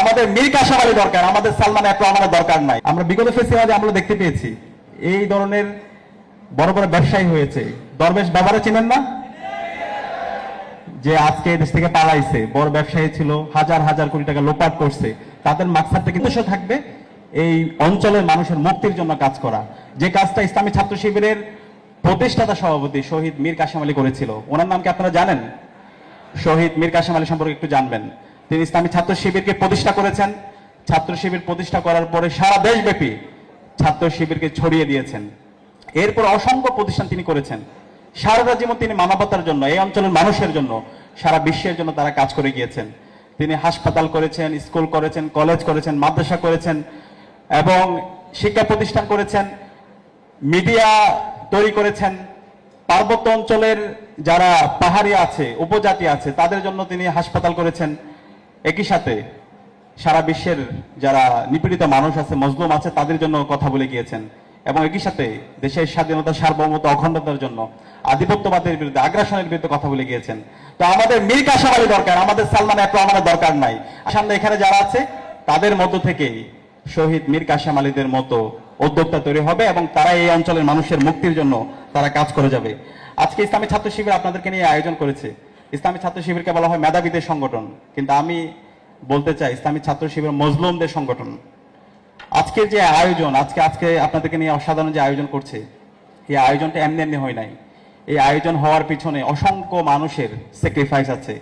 আমাদের মীর কাসাম দরকার, আমাদের সালমান এত আমাদের দরকার নাই। আমরা বিগত ফেস্টিভ্যালে আমরা দেখতে পেয়েছি। এই ধরনের বড় বড় ব্যবসায়ী হয়েছে। দরবেশ বাবারা চিনেন না? যে আজকে দেশ থেকে পালাইছে। বড় ব্যবসায়ী ছিল, হাজার হাজার কোটি টাকা লোপাট করছে। তাদের মাকসাদটা কিন্তু থাকবে এই অঞ্চলের মানুষের মুক্তির জন্য কাজ করা। যে কাজটা ইসলামী ছাত্র শিবিরের প্রতিষ্ঠাতা সভাপতি শহীদ মীর কাসেম আলী করেছিল। ওনার নাম কি আপনারা জানেন? শহীদ মীর কাসেম আলী সম্পর্কে একটু জানবেন। তিনি ইসলামী ছাত্র শিবিরকে প্রতিষ্ঠা করেছেন। ছাত্র শিবির প্রতিষ্ঠা করার পরে সারা দেশব্যাপী ছাত্র শিবিরকে ছড়িয়ে দিয়েছেন। এরপর অসংখ্য প্রতিষ্ঠান তিনি করেছেন। সারা জীবন তিনি মানবতার জন্য, এই অঞ্চলের মানুষের জন্য, সারা বিশ্বের জন্য তারা কাজ করে গিয়েছেন। তিনি হাসপাতাল করেছেন, স্কুল করেছেন, কলেজ করেছেন, মাদ্রাসা করেছেন এবং শিক্ষা প্রতিষ্ঠান করেছেন, মিডিয়া তৈরি করেছেন। পার্বত্য অঞ্চলের যারা পাহাড়ি আছে, উপজাতি আছে, তাদের জন্য তিনি হাসপাতাল করেছেন। একই সাথে সারা বিশ্বের যারা নিপীড়িত মানুষ আছে, মজলুম আছে, তাদের জন্য কথা বলে গিয়েছেন। এবং একই সাথে দেশের স্বাধীনতা, সার্বভৌমত্ব, অখণ্ডতার জন্য আধিপত্যবাদের বিরুদ্ধে, আগ্রাসনের বিরুদ্ধে কথা বলে গিয়েছেন। তো আমাদের মীর কাসাম দরকার, আমাদের সালমান আমাদের দরকার নাই। সামনে এখানে যারা আছে, তাদের মধ্য থেকেই শহীদ মীর কাসেম আলীদের মতো উদ্যোক্তা তৈরি হবে এবং তারা এই অঞ্চলের মানুষের মুক্তির জন্য তারা কাজ করে যাবে। আজকে ইসলামী ছাত্র শিবির আপনাদেরকে নিয়ে আয়োজন করেছে। ইসলামী ছাত্র শিবিরকে বলা হয় মেধাবীদের সংগঠন। কিন্তু আমি বলতে চাই, ইসলামী ছাত্র শিবির মজলুমদের সংগঠন। আজকের যে আয়োজন, আজকে আজকে আপনাদেরকে নিয়ে অসাধারণ যে আয়োজন করছে, এই আয়োজনটা এমনি এমনি হয় নাই। এই আয়োজন হওয়ার পিছনে অসংখ্য মানুষের স্যাক্রিফাইস আছে।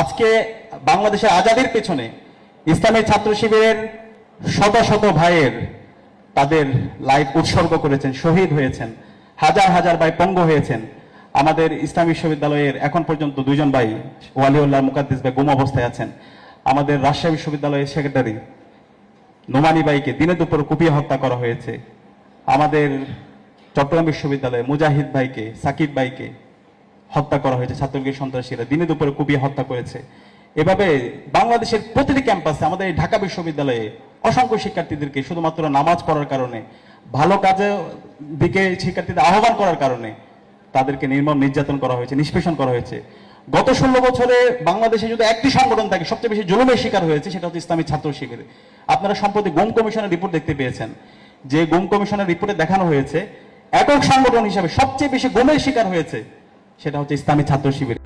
আজকে বাংলাদেশের আজাদির পেছনে ইসলামী ছাত্র শিবিরের শত শত ভাইয়ের তাদের লাইফ উৎসর্গ করেছেন, শহীদ হয়েছেন, হাজার হাজার ভাই পঙ্গু হয়েছেন। আমাদের ইসলাম বিশ্ববিদ্যালয়ের এখন পর্যন্ত দুজন ভাই, ওয়ালিউল্লাহ মুকাদ্দিস ভাই গুম অবস্থায় আছেন। আমাদের রাজশাহী বিশ্ববিদ্যালয়ের সেক্রেটারি নোমানি বাইকে দিনে দুপুর কুপিয়ে হত্যা করা হয়েছে। আমাদের চট্টগ্রাম বিশ্ববিদ্যালয়ে মুজাহিদ ভাইকে, সাকিব ভাইকে হত্যা করা হয়েছে, ছাত্রলীগের সন্ত্রাসীরা দিনে দুপুরে কুপিয়ে হত্যা করেছে। এভাবে বাংলাদেশের প্রতিটি ক্যাম্পাসে আমাদের এই ঢাকা বিশ্ববিদ্যালয়ে অসংখ্য শিক্ষার্থীদেরকে শুধুমাত্র নামাজ পড়ার কারণে, ভালো কাজে দিকে শিক্ষার্থীদের আহ্বান করার কারণে তাদেরকে নির্মম নির্যাতন করা হয়েছে, নিষ্পেষণ করা হয়েছে। গত ষোলো বছরে বাংলাদেশে যদি একটি সংগঠন থাকে, সবচেয়ে বেশি জুলুমের শিকার হয়েছে, সেটা হচ্ছে ইসলামী ছাত্র শিবির। আপনারা সম্প্রতি গুম কমিশনের রিপোর্ট দেখতে পেয়েছেন, যে গুম কমিশনের রিপোর্টে দেখানো হয়েছে, একক সংগঠন হিসাবে সবচেয়ে বেশি গুমের শিকার হয়েছে, সেটা হচ্ছে ইসলামী ছাত্র শিবির।